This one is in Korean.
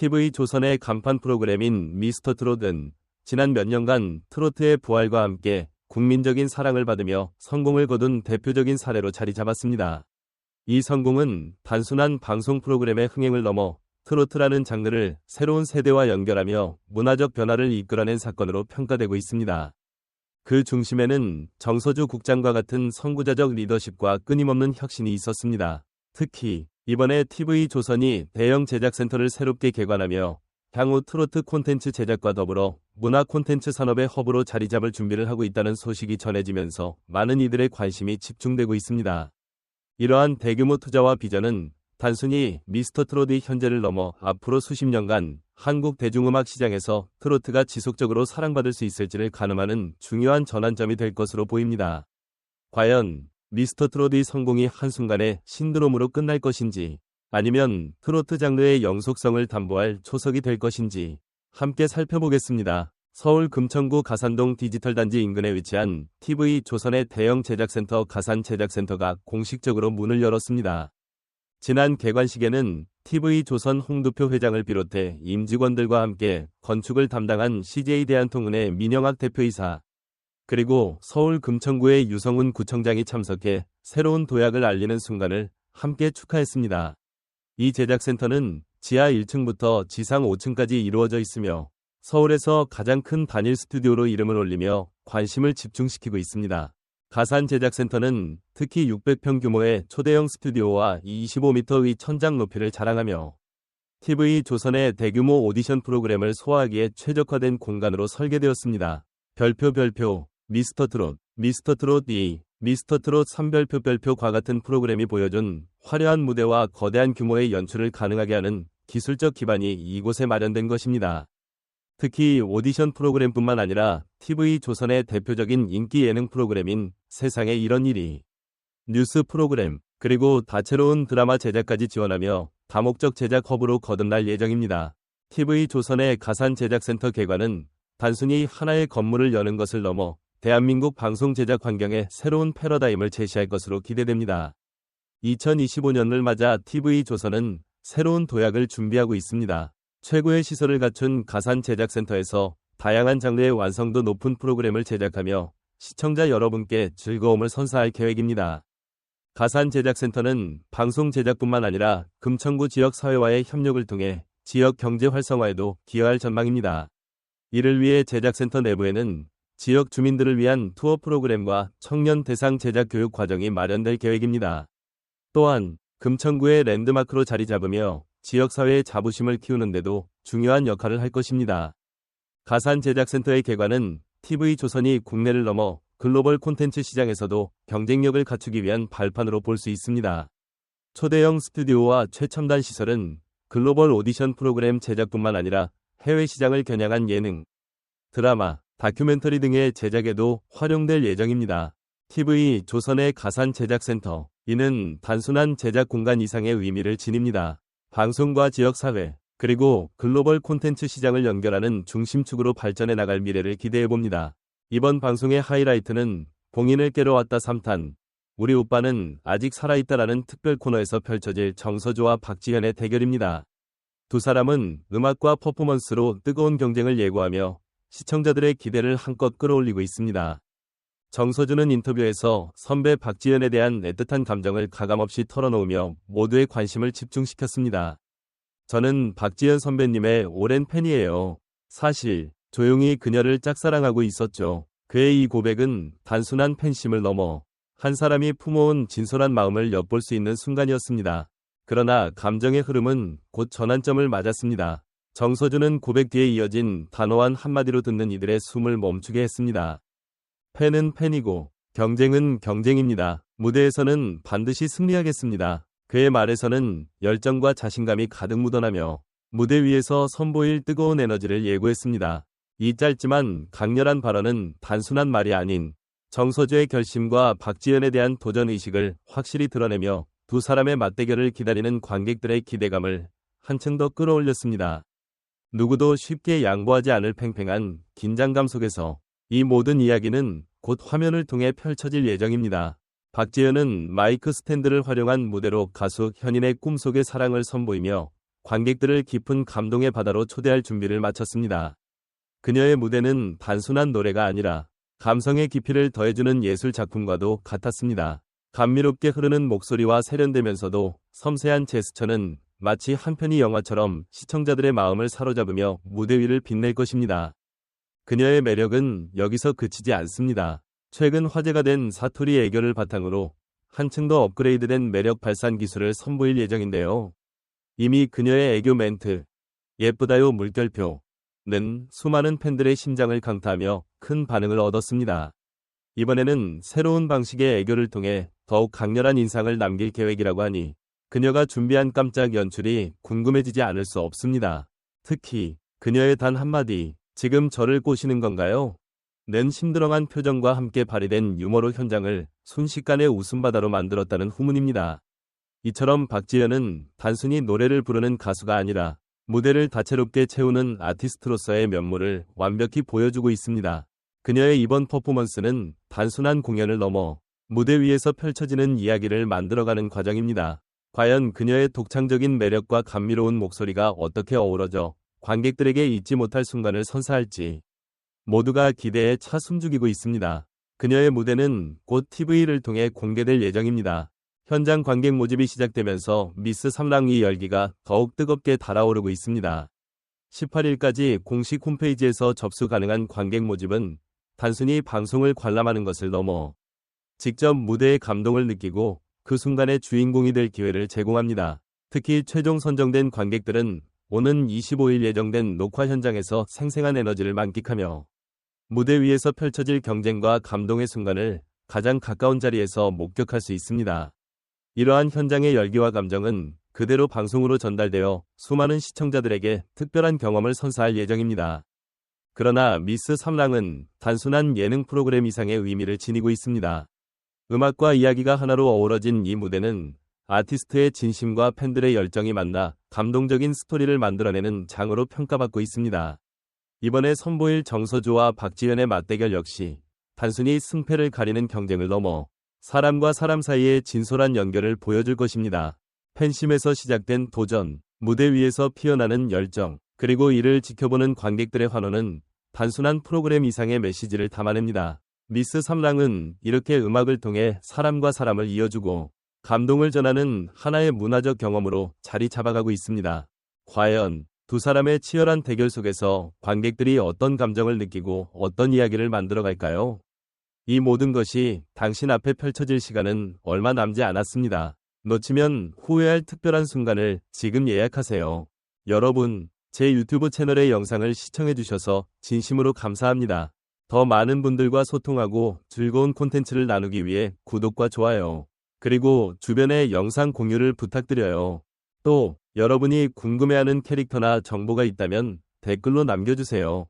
TV 조선의 간판 프로그램인 미스터 트롯은 지난 몇 년간 트로트의 부활과 함께 국민적인 사랑을 받으며 성공을 거둔 대표적인 사례로 자리 잡았습니다. 이 성공은 단순한 방송 프로그램의 흥행을 넘어 트로트라는 장르를 새로운 세대와 연결하며 문화적 변화를 이끌어낸 사건으로 평가되고 있습니다. 그 중심에는 정서주 국장과 같은 선구자적 리더십과 끊임없는 혁신이 있었습니다. 특히 이번에 TV조선이 대형 제작센터를 새롭게 개관하며 향후 트로트 콘텐츠 제작과 더불어 문화 콘텐츠 산업의 허브로 자리 잡을 준비를 하고 있다는 소식이 전해지면서 많은 이들의 관심이 집중되고 있습니다. 이러한 대규모 투자와 비전은 단순히 미스터 트롯의 현재를 넘어 앞으로 수십 년간 한국 대중음악 시장에서 트로트가 지속적으로 사랑받을 수 있을지를 가늠하는 중요한 전환점이 될 것으로 보입니다. 과연 미스터 트롯의 성공이 한순간에 신드롬으로 끝날 것인지 아니면 트로트 장르의 영속성을 담보할 초석이 될 것인지 함께 살펴보겠습니다. 서울 금천구 가산동 디지털단지 인근에 위치한 TV 조선의 대형 제작센터 가산 제작센터가 공식적으로 문을 열었습니다. 지난 개관식에는 TV 조선 홍두표 회장을 비롯해 임직원들과 함께 건축을 담당한 CJ 대한통운의 민영학 대표이사 그리고 서울 금천구의 유성훈 구청장이 참석해 새로운 도약을 알리는 순간을 함께 축하했습니다. 이 제작센터는 지하 1층부터 지상 5층까지 이루어져 있으며 서울에서 가장 큰 단일 스튜디오로 이름을 올리며 관심을 집중시키고 있습니다. 가산 제작센터는 특히 600평 규모의 초대형 스튜디오와 25m의 천장 높이를 자랑하며 TV 조선의 대규모 오디션 프로그램을 소화하기에 최적화된 공간으로 설계되었습니다. 별표 별표 미스터 트롯 미스터 트롯 2 미스터 트롯 3별표 별표과 같은 프로그램이 보여준 화려한 무대와 거대한 규모의 연출을 가능하게 하는 기술적 기반이 이곳에 마련된 것입니다. 특히 오디션 프로그램뿐만 아니라 TV 조선의 대표적인 인기 예능 프로그램인 세상에 이런 일이 뉴스 프로그램 그리고 다채로운 드라마 제작까지 지원하며 다목적 제작 허브로 거듭날 예정입니다. TV 조선의 가산 제작센터 개관은 단순히 하나의 건물을 여는 것을 넘어 대한민국 방송 제작 환경에 새로운 패러다임을 제시할 것으로 기대됩니다. 2025년을 맞아 TV 조선은 새로운 도약을 준비하고 있습니다. 최고의 시설을 갖춘 가산 제작센터에서 다양한 장르의 완성도 높은 프로그램을 제작하며 시청자 여러분께 즐거움을 선사할 계획입니다. 가산 제작센터는 방송 제작뿐만 아니라 금천구 지역 사회와의 협력을 통해 지역 경제 활성화에도 기여할 전망입니다. 이를 위해 제작센터 내부에는 지역 주민들을 위한 투어 프로그램과 청년 대상 제작 교육 과정이 마련될 계획입니다. 또한 금천구의 랜드마크로 자리 잡으며 지역사회의 자부심을 키우는데도 중요한 역할을 할 것입니다. 가산 제작센터의 개관은 TV조선이 국내를 넘어 글로벌 콘텐츠 시장에서도 경쟁력을 갖추기 위한 발판으로 볼 수 있습니다. 초대형 스튜디오와 최첨단 시설은 글로벌 오디션 프로그램 제작뿐만 아니라 해외 시장을 겨냥한 예능, 드라마, 다큐멘터리 등의 제작에도 활용될 예정입니다. TV 조선의 가산 제작센터 이는 단순한 제작 공간 이상의 의미를 지닙니다. 방송과 지역사회, 그리고 글로벌 콘텐츠 시장을 연결하는 중심축으로 발전해 나갈 미래를 기대해 봅니다. 이번 방송의 하이라이트는 봉인을 깨러 왔다 3탄. 우리 오빠는 아직 살아있다라는 특별 코너에서 펼쳐질 정서조와 박지현의 대결입니다. 두 사람은 음악과 퍼포먼스로 뜨거운 경쟁을 예고하며 시청자들의 기대를 한껏 끌어올리고 있습니다. 정서준은 인터뷰에서 선배 박지현에 대한 애틋한 감정을 가감없이 털어놓으며 모두의 관심을 집중시켰습니다. 저는 박지현 선배님의 오랜 팬이에요. 사실 조용히 그녀를 짝사랑하고 있었죠. 그의 이 고백은 단순한 팬심을 넘어 한 사람이 품어온 진솔한 마음을 엿볼 수 있는 순간이었습니다. 그러나 감정의 흐름은 곧 전환점을 맞았습니다. 정서준은 고백 뒤에 이어진 단호한 한마디로 듣는 이들의 숨을 멈추게 했습니다. 팬은 팬이고 경쟁은 경쟁입니다. 무대에서는 반드시 승리하겠습니다. 그의 말에서는 열정과 자신감이 가득 묻어나며 무대 위에서 선보일 뜨거운 에너지를 예고했습니다. 이 짧지만 강렬한 발언은 단순한 말이 아닌 정서주의 결심과 박지현에 대한 도전 의식을 확실히 드러내며 두 사람의 맞대결을 기다리는 관객들의 기대감을 한층 더 끌어올렸습니다. 누구도 쉽게 양보하지 않을 팽팽한 긴장감 속에서 이 모든 이야기는 곧 화면을 통해 펼쳐질 예정입니다. 박지현은 마이크 스탠드를 활용한 무대로 가수 현인의 꿈속의 사랑을 선보이며 관객들을 깊은 감동의 바다로 초대할 준비를 마쳤습니다. 그녀의 무대는 단순한 노래가 아니라 감성의 깊이를 더해주는 예술 작품과도 같았습니다. 감미롭게 흐르는 목소리와 세련되면서도 섬세한 제스처는 마치 한 편의 영화처럼 시청자들의 마음을 사로잡으며 무대 위를 빛낼 것입니다. 그녀의 매력은 여기서 그치지 않습니다. 최근 화제가 된 사투리 애교를 바탕으로 한층 더 업그레이드된 매력 발산 기술을 선보일 예정인데요. 이미 그녀의 애교 멘트, 예쁘다요 물결표는 수많은 팬들의 심장을 강타하며 큰 반응을 얻었습니다. 이번에는 새로운 방식의 애교를 통해 더욱 강렬한 인상을 남길 계획이라고 하니 그녀가 준비한 깜짝 연출이 궁금해지지 않을 수 없습니다. 특히 그녀의 단 한마디, 지금 저를 꼬시는 건가요? 는 심드렁한 표정과 함께 발휘된 유머로 현장을 순식간에 웃음바다로 만들었다는 후문입니다. 이처럼 박지현은 단순히 노래를 부르는 가수가 아니라 무대를 다채롭게 채우는 아티스트로서의 면모를 완벽히 보여주고 있습니다. 그녀의 이번 퍼포먼스는 단순한 공연을 넘어 무대 위에서 펼쳐지는 이야기를 만들어가는 과정입니다. 과연 그녀의 독창적인 매력과 감미로운 목소리가 어떻게 어우러져 관객들에게 잊지 못할 순간을 선사할지 모두가 기대에 차 숨죽이고 있습니다. 그녀의 무대는 곧 TV를 통해 공개될 예정입니다. 현장 관객 모집이 시작되면서 미스 삼랑이 열기가 더욱 뜨겁게 달아오르고 있습니다. 18일까지 공식 홈페이지에서 접수 가능한 관객 모집은 단순히 방송을 관람하는 것을 넘어 직접 무대의 감동을 느끼고 그 순간의 주인공이 될 기회를 제공합니다. 특히 최종 선정된 관객들은 오는 25일 예정된 녹화 현장에서 생생한 에너지를 만끽하며 무대 위에서 펼쳐질 경쟁과 감동의 순간을 가장 가까운 자리에서 목격할 수 있습니다. 이러한 현장의 열기와 감정은 그대로 방송으로 전달되어 수많은 시청자들에게 특별한 경험을 선사할 예정입니다. 그러나 미스 삼랑은 단순한 예능 프로그램 이상의 의미를 지니고 있습니다. 음악과 이야기가 하나로 어우러진 이 무대는 아티스트의 진심과 팬들의 열정이 만나 감동적인 스토리를 만들어내는 장으로 평가받고 있습니다. 이번에 선보일 정서주와 박지현의 맞대결 역시 단순히 승패를 가리는 경쟁을 넘어 사람과 사람 사이의 진솔한 연결을 보여줄 것입니다. 팬심에서 시작된 도전, 무대 위에서 피어나는 열정, 그리고 이를 지켜보는 관객들의 환호는 단순한 프로그램 이상의 메시지를 담아냅니다. 미스 삼랑은 이렇게 음악을 통해 사람과 사람을 이어주고 감동을 전하는 하나의 문화적 경험으로 자리 잡아가고 있습니다. 과연 두 사람의 치열한 대결 속에서 관객들이 어떤 감정을 느끼고 어떤 이야기를 만들어 갈까요? 이 모든 것이 당신 앞에 펼쳐질 시간은 얼마 남지 않았습니다. 놓치면 후회할 특별한 순간을 지금 예약하세요. 여러분, 제 유튜브 채널의 영상을 시청해주셔서 진심으로 감사합니다. 더 많은 분들과 소통하고 즐거운 콘텐츠를 나누기 위해 구독과 좋아요, 그리고 주변에 영상 공유를 부탁드려요. 또 여러분이 궁금해하는 캐릭터나 정보가 있다면 댓글로 남겨주세요.